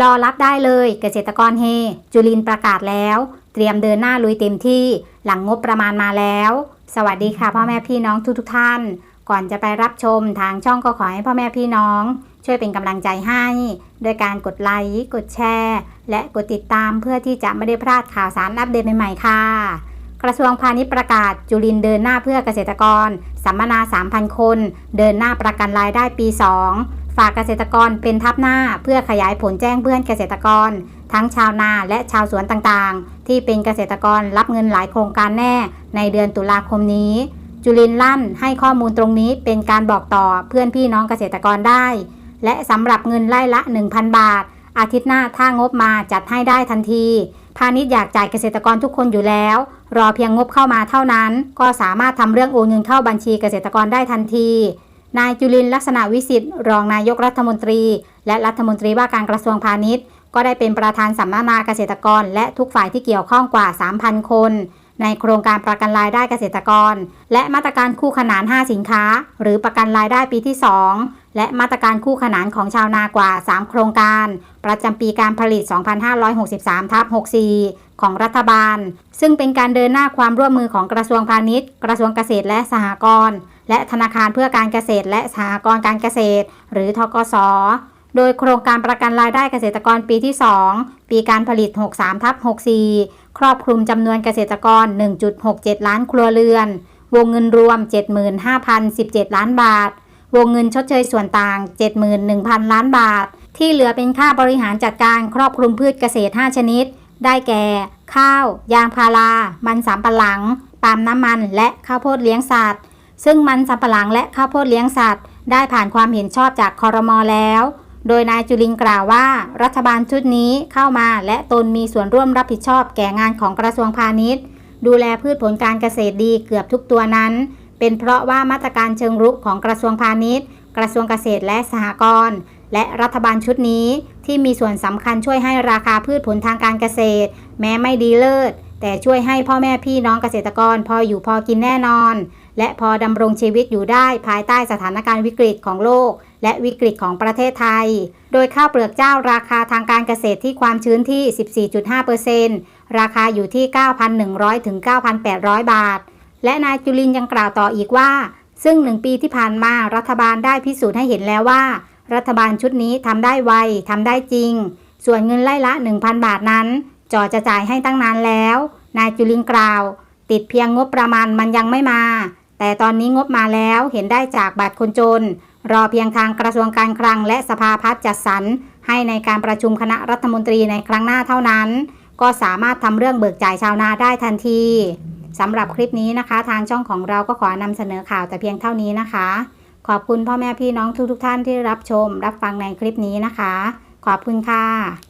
รอรับได้เลยเกษตรกรเฮ จุลินทร์ประกาศแล้ว เตรียมเดินหน้าลุยเต็มที่หลังงบประมาณมาแล้ว สวัสดีค่ะพ่อแม่พี่น้องทุกๆท่าน ก่อนจะไปรับชมทางช่องก็ขอให้พ่อแม่พี่น้อง ช่วยเป็นกำลังใจให้ โดยการกดไลค์กดแชร์ และกดติดตามเพื่อที่จะไม่ได้พลาดข่าวสารอัปเดตใหม่ๆค่ะ กระทรวงพาณิชย์ประกาศจุลินทร์เดินหน้าเพื่อเกษตรกรสัมมนา 3,000 คน เดินหน้าประกันรายได้ปี 2 ฝากเกษตรกรเป็นทับหน้าเพื่อขยายผลแจ้งเพื่อนเกษตรกร ทั้งชาวนาและชาวสวนต่างๆ ที่เป็นเกษตรกรรับเงินหลายโครงการแน่ในเดือนตุลาคมนี้ จุลินลั่นให้ข้อมูลตรงนี้เป็นการบอกต่อเพื่อนพี่น้องเกษตรกรได้ และสำหรับเงินไล่ละ 1,000 บาท อาทิตย์หน้าถ้างบมาจัดให้ได้ทันที พาณิชย์อยากจ่ายเกษตรกรทุกคนอยู่แล้ว รอเพียงงบเข้ามาเท่านั้น ก็สามารถทำเรื่องโอนเงินเข้าบัญชีเกษตรกรได้ทันที นายจุลินลักษณะวิสิทธิ์รองนายกรัฐมนตรี และรัฐมนตรีว่าการกระทรวงพาณิชย์ ก็ได้เป็นประธานสัมมนาเกษตรกร และทุกฝ่ายที่เกี่ยวข้องกว่า 3,000 คน ในโครงการประกันรายได้เกษตรกร และมาตรการคู่ขนาน 5 สินค้า หรือประกันรายได้ปีที่ 2 และมาตรการคู่ขนานของชาวนากว่า 3 โครงการ ประจำปีการผลิต 2563ทับ64 ของรัฐบาล ซึ่งเป็นการเดินหน้าความร่วมมือของกระทรวงพาณิชย์ กระทรวงเกษตรและสหกรณ์ และธนาคารเพื่อการเกษตร และสหกรณ์การเกษตร หรือทกส โดยโครงการประกันรายได้เกษตรกรปีที่ 2 ปีการผลิต 63ทับ64 ครอบคลุมจำนวนเกษตรกร 1.67 ล้านครัวเรือน วงเงินรวม 75,017 ล้านบาท วงเงินชดเชยส่วนต่าง 71,000 ล้านบาท ที่เหลือเป็นค่าบริหารจัดการครอบคลุมพืชเกษตร 5 ชนิด ได้แก่ ข้าว ยางพารา มันสำปะหลัง ปาล์มน้ำมัน และข้าวโพดเลี้ยงสัตว์ ซึ่งมันสำปะหลังและข้าวโพดเลี้ยงสัตว์ ได้ผ่านความเห็นชอบจากคอรมอแล้ว โดยนายจุลินกล่าวว่า รัฐบาลชุดนี้เข้ามาและตนมีส่วนร่วมรับผิดชอบแก่งานของกระทรวงพาณิชย์ ดูแลพืชผลการเกษตรดีเกือบทุกตัวนั้น เป็นเพราะว่ามาตรการเชิงรุกของกระทรวงพาณิชย์ กระทรวงเกษตรและสหกรณ์และรัฐบาลชุดนี้ที่มีส่วนสำคัญช่วยให้ราคาพืชผลทางการเกษตร แม้ไม่ดีเลิศ แต่ช่วยให้พ่อแม่พี่น้องเกษตรกรพออยู่พอกินแน่นอนและพอดำรงชีวิตอยู่ได้ภายใต้สถานการณ์วิกฤตของโลก และวิกฤตของประเทศไทย โดยข้าวเปลือกเจ้าราคาทางการเกษตรที่ความชื้นที่ 14.5%ราคาอยู่ที่ 9,100 ถึง 9,800 บาท และนายจุลินยังกล่าวต่ออีกว่า ซึ่งหนึ่งปีที่ผ่านมารัฐบาลได้พิสูจน์ให้เห็นแล้วว่า รัฐบาลชุดนี้ทำได้ไวทำได้จริง ส่วนเงินไล่ละ 1,000 บาทนั้นจอจะจ่ายให้ตั้งนานแล้ว นายจุลินกล่าว ติดเพียงงบประมาณมันยังไม่มา แต่ตอนนี้งบมาแล้วเห็นได้จากบัตรคนจน รอเพียงทางกระทรวงการคลังและสภาพัฒน์จัดสรรให้ในการประชุมคณะรัฐมนตรีในครั้งหน้าเท่านั้น ก็สามารถทำเรื่องเบิกจ่ายชาวนาได้ทันทีสำหรับคลิปนี้นะคะ ทางช่องของเราก็ขอนำเสนอข่าวแต่เพียงเท่านี้นะคะ ขอบคุณพ่อแม่พี่น้องทุกๆทท่านที่รับชม รับฟังในคลิปนี้นะคะ ขอบคุณค่ะ